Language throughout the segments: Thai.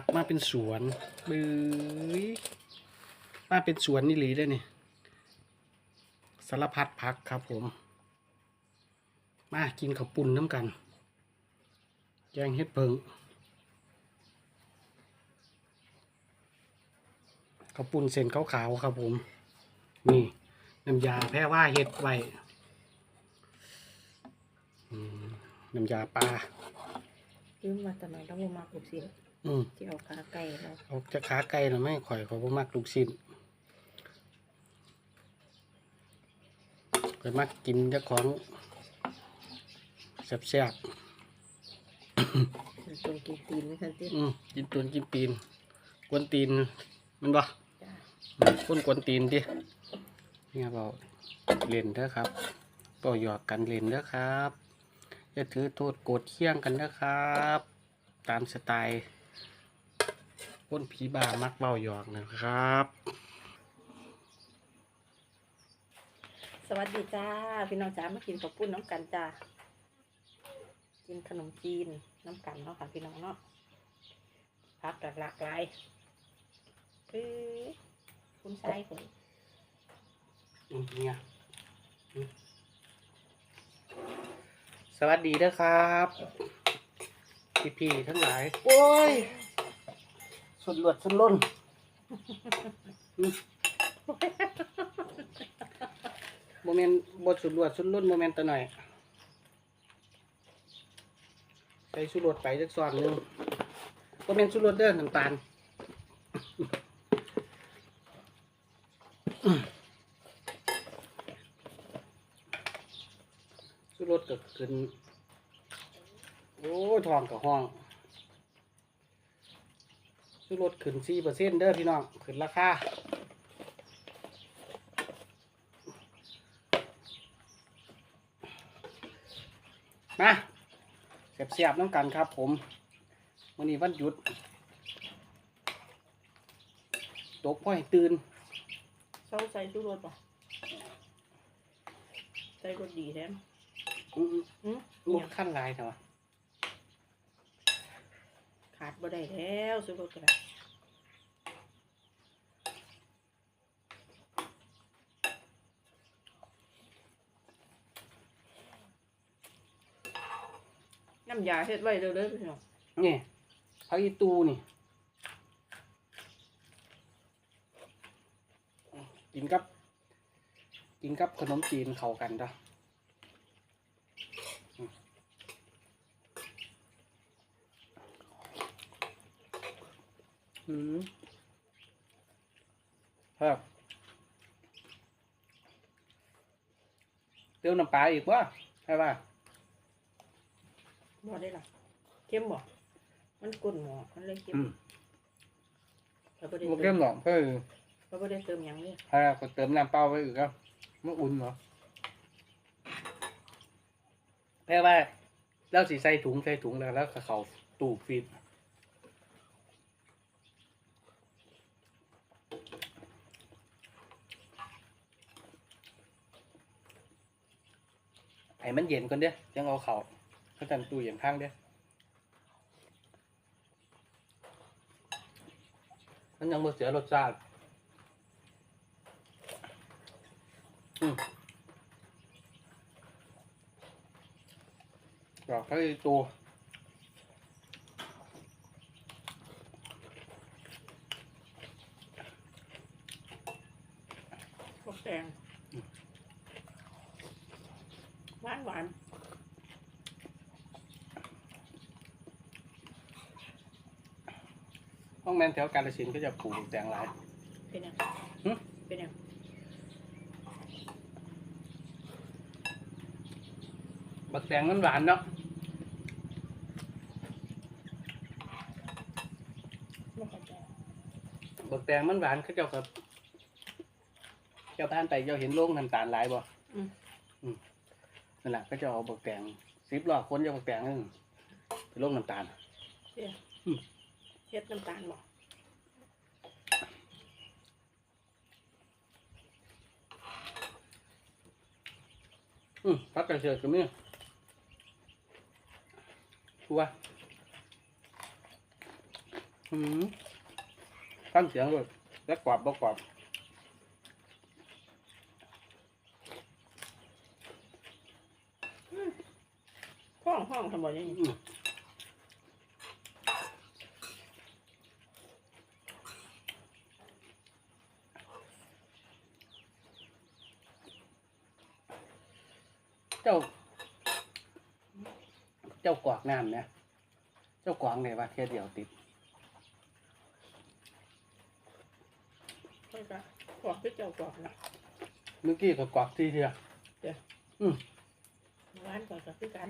กมาเป็นสวนบื้ยมาเป็นสวนนี่หลีได้นี่สารพัดผักครับผม มากินข้าวปุ้นน้ำกันแกงเฮ็ดเพิงข้าวปุ้นเส้นขาวๆครับผม นี่น้ำยาแพร่ว่าเฮ็ดไว้น้ำยาปลายืมมาแต่ไหนต้องมาลูกศิษย์ อืมที่เอาขาไก่เราเอาจะขาไก่หรือไม่ข่อยข่อยบ่มักลูกชิ้นข่อยมักกินเจ้าของแซ่บตรงกินตีนไม่ทันทีๆอืมกินตุนกินปีน กวนตีนแมันบ่จ้าอืมคนกวนตีนดิเนี่ยเบาเล่นเด้อครับเบาหยอกกันเล่นเด้อครับอย่าถือโทษโกรธเคี่ยงกันนะครับ ตามสไตล์ คนผีบ้ามักเบาหยอกนะครับ สวัสดีจ้า พี่น้องจ้ามากินข้าวปุ้นน้ำกันจ้ากินขนมจีนน้ำกันเนาะค่ะพี่น้องเนาะพักหลากหลายคือคุณชายคนอืมเนี่ยอืมสวัสดีนะครับพี่พี่ๆทั้งหลาย โอ้ย สุดหลวดสุดล้นโมเมนต์บทสุดหลวดสุดล้นโมเมนต์ตัวหน่อยใส่สุดหลวดไปจักซอนหนึ่งโมเมนต์สุดหลวดเด้อน้ำตาลสุดรถก็ขึ้นโอ้ทองกับห้อง สุดรถขึ้นสี่เปอร์เซ็นต์เด้อพี่น้องขึ้นราคามาเสียบๆน้ำกันครับผมวันนี้วันหยุด ตกพ่อให้ตื่นเศร้าใส่ตู้รถป่ะใส่รถดีแท้อืมอืมลูกขั้นลายเถอะวะ ขาดบ่ได้แล้วซื้อรถกันน้ำยาเฮ็ดไว้เด้อเด้อพี่น้องนี่พักอีตูนี่ กินกับ กินกับขนมจีนเข้ากันจ้ะ อืมครับเติมน้ำปลาอีกวะใช่ป่ะบ่ได้ล่ะเข้มบ่มันก้นหมอมันเลยเข้มอืมเราบ่ได้โอเคเติมหรอกเพื่อเราบ่ได้เติมหยังเลยถ้าก็เติมน้ำเปล่าไว้อีกครับมันอุ่นเหรอแค่ว่าแล้วสีใส่ถุงใส่ถุงแล้วแล้วก็เขาตู้ฟีด ไอ้มันเย็นก่อนเด้อยังเอาเขาเขาจันตู้เย็นข้างเด้อมันยังบ่เสียรสชาติอืมดอกก็คือตัวพวกแตง หวานหวานห้องแมนแถวกาลสินธุ์ก็จะปลูกแตงหลาย เป็นยังหึ เป็นยังบักแตงมันหวานเนาะไม่เข้าใจบักแตงมันหวานเขาเจ้ากับเจ้าผ่านไปเจ้าเห็นโล่งน้ำตาลหลายบ่อืมอืม นั่นแหละก็จะเอาบักแตงสิบล้อคนจะบักแตงนึงไปโล่งน้ำตาลเดี๋ยวอืมเฮ็ดน้ำตาลบ่อืมพักกระเชือกก็มีชัวอืมฟังเสียงเลยแล้วกรอบบ่กรอบ ห้องห้อง ทำบ่ยังอืม เจ้า เจ้ากวากน้ำเนี่ย เจ้ากวางไหนวะแค่เดียวติดไม่ก็กรอกที่เจ้ากรอกนะเมื่อกี้ก็กวากที่เดียว อืม ร้านก่อนก็คือกัน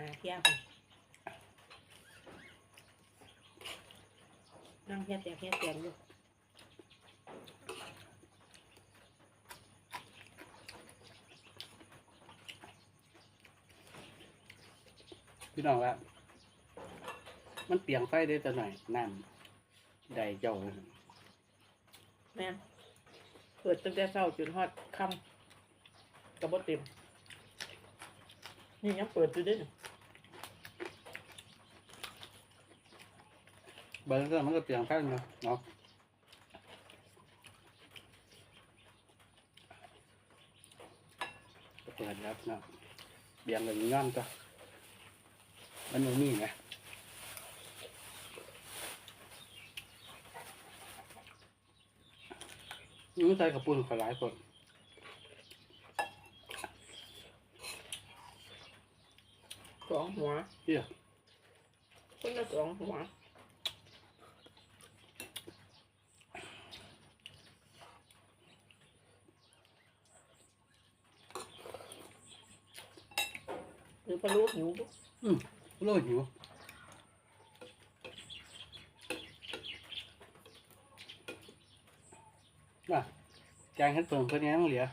หาเที่ยวนั่งเฮียเตียงเฮียเตียงอยู่พี่น้องละมันเปลี่ยงไฟได้แต่หน่อยน้ำใดเจ้าเลยแม่นเปิดตั้งแต่เช้าจนฮอดค่ำกระบเต็มนี่ยังเปิดอยู่ด้วย เบอร์เรื่องมันก็เปลี่ยงไฟเนาะเนาะก็เปิดแล้วเนาะเบี่ยงเลยย้อนก็มันไม่มีไงนี่ใส่กระปุนขหลายคนสองหัวเที่ยคนละสองหัว หรือปลาลูกหิวปุ๊บอืมโลหิวมาแกงเห็ดเปิ่งเพื่อนยังเหลือ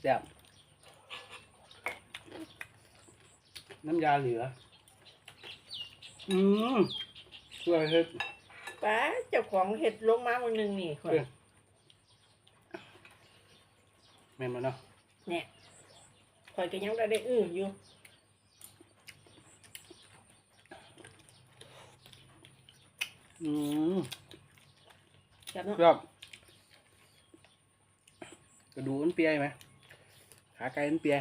แซ่บน้ำยาเหลือ อืมช่วยเฮ็ดป้าเจ้าของเห็ดลงมาวันหนึ่งนี่ข่อยเออแม่นบ่เนาะเนี่ยข่อยก็ยังได้ได้อื้ออยู่อืมจับเนาะชอบกระดูกมันเปียไหมขาไก่มันเปีย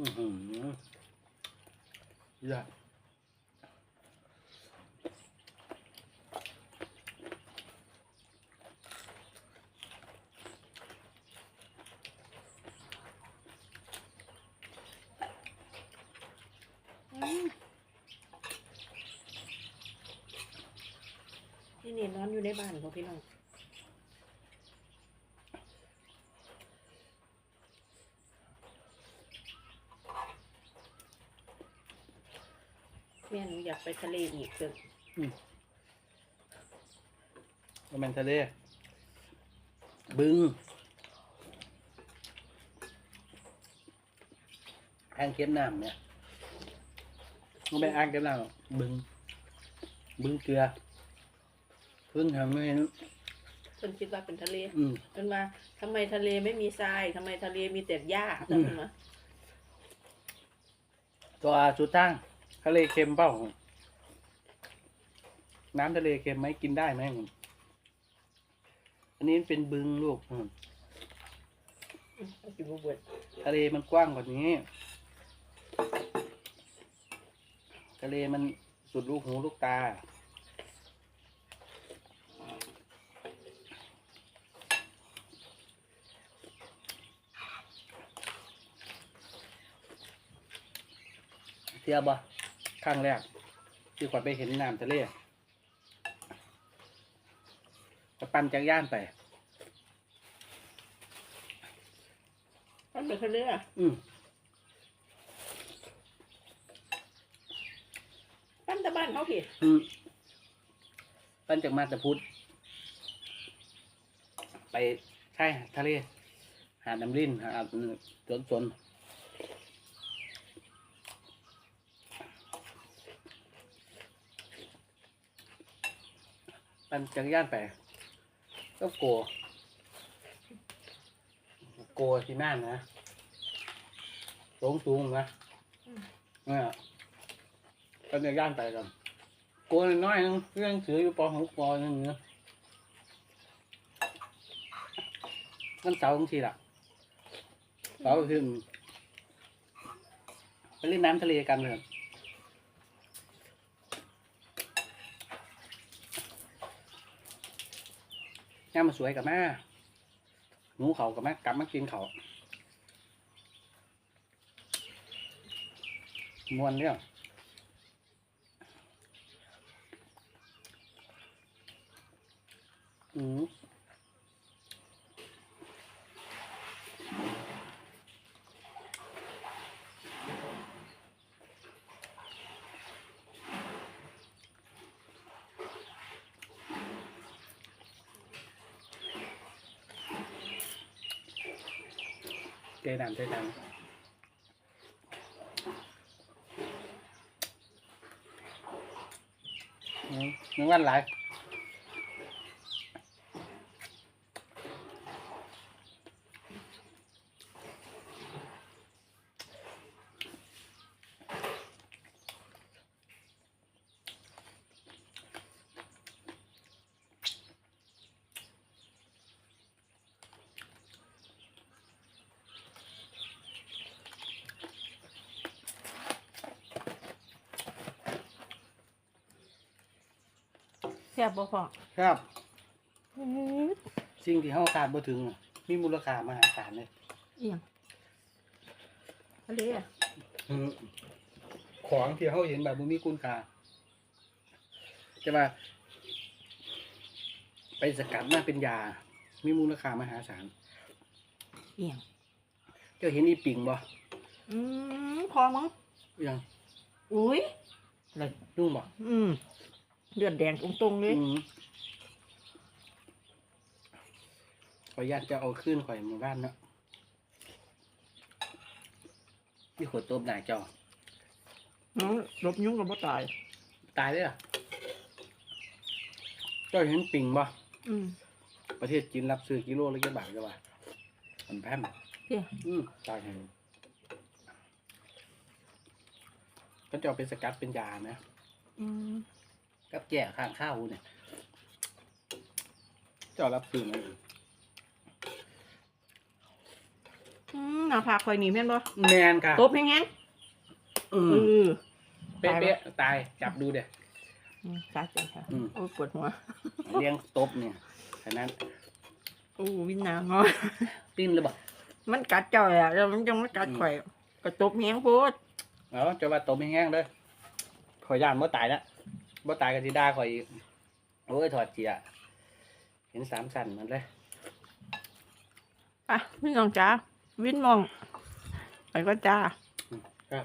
อือหือยอดอืมนี่นี่นอนอยู่ในบ้านของพี่น้อง แม่หนูอยากไปทะเลอีกเกินมันเป็นทะเล บึงอ่างเก็บน้ำเนี่ยมันเป็นอ่างเก็บน้ำหรอกบึง บึงเกลือเพิ่งทำไม่เห็นเพิ่นคิดว่าเป็นทะเลอืม เพิ่นว่าทำไมทะเลไม่มีทรายทำไมทะเลมีแต่หญ้าอืมใช่ไหมตัวสุดตั้งทะเลเค็มเปล่าน้ำทะเลเค็มไหมกินได้ไหมอันนี้เป็นบึงลูกอืมเอากินบ่เบิดทะเลมันกว้างกว่านี้ ทะเลมันสุดลูกหูลูกตา เทียบบ่ รั้งแรกที่ขวัญไปเห็นน้ำทะเลก็ปั่นจักรยานไป มันเป็นทะเลอะอืมปั้นแตะบ้านเขาผิดอืมปั่นจากมาตาพุทธไปใช่ทะเล หาดน้ำรินหาดสวนสวน ปั่นจักรยานไปก็โก โกที่นั่นนะสูงสูงๆนะเนี่ยปั่นจักรยานไปกันโกน้อยๆนึงเรื่องถืออยู่ปหกปหนึ่งเนาะมันเสาร์บางทีล่ะเสาร์ขึ้นไปเล่นน้ำทะเลกันเลย ย่ามาสวยกับแม่หนูเขากับแม่กลับมากินเขามวนเรื่องอืมเจ น้ำเจน้ำนึกว่าหลาย แซ่บบ่พ่อครับ อือสิ่งที่เขาขาดบ่ถึงมีมูลค่ามหาศาลเลยเอียงอะไรอะอืมของที่เขาเห็นแบบบ่มีคุณค่าจะว่า ไปสกัดมาเป็นยา มีมูลค่ามหาศาลเอียงเจ้าเห็นอีปิงบ่อืมพอมั้งยังอุ้ยอะไรนุ่งบ่อืม เลือดแดงตรงๆเลยอืมขออนุญาตจะเอาขึ้นข่อยหมู่บ้านเนาะนี่ขวดต้มหนาเจ้าน้องลบยุ่งกับบ่ตาย ตายเลยเหรอเจ้าเห็นปิงบ่อืม ประเทศจีนรับซื้อกิโลละกี่บาทก็ว่ามันแพงเพี่ยอืมตายเห็นก็จะเอาไปสกัดเป็นยานะอืม กับแก่ข้างข้าวเนี่ยเจ้ารับซื้อไหมอืมหน้าผากข่อยนี่แม่นบ่แมนค่ะตบแห้งอืๆมเออเป๊ะๆตายจับดูเดี๋ยอืมสาใจค่ะอืม โอ้ยปวดหัวเลี้ยงตบเนี่ยฉะนั้นโอ้วินนางอ ปิ้นหรือเปล่ามันกัดเจ้าอะแล้วมันจังมากัดข่อย ก็ตบแห้งโพด เอาจะว่าตบแห้งๆเลยขอยย่านบ่ตายแล้ว บ่ตายกันสิด่าข่อยอีกโอ้ยถอดเจียเห็นสามสันมันเลยอะพี่น้องจ้าวินมองไปก็จ้า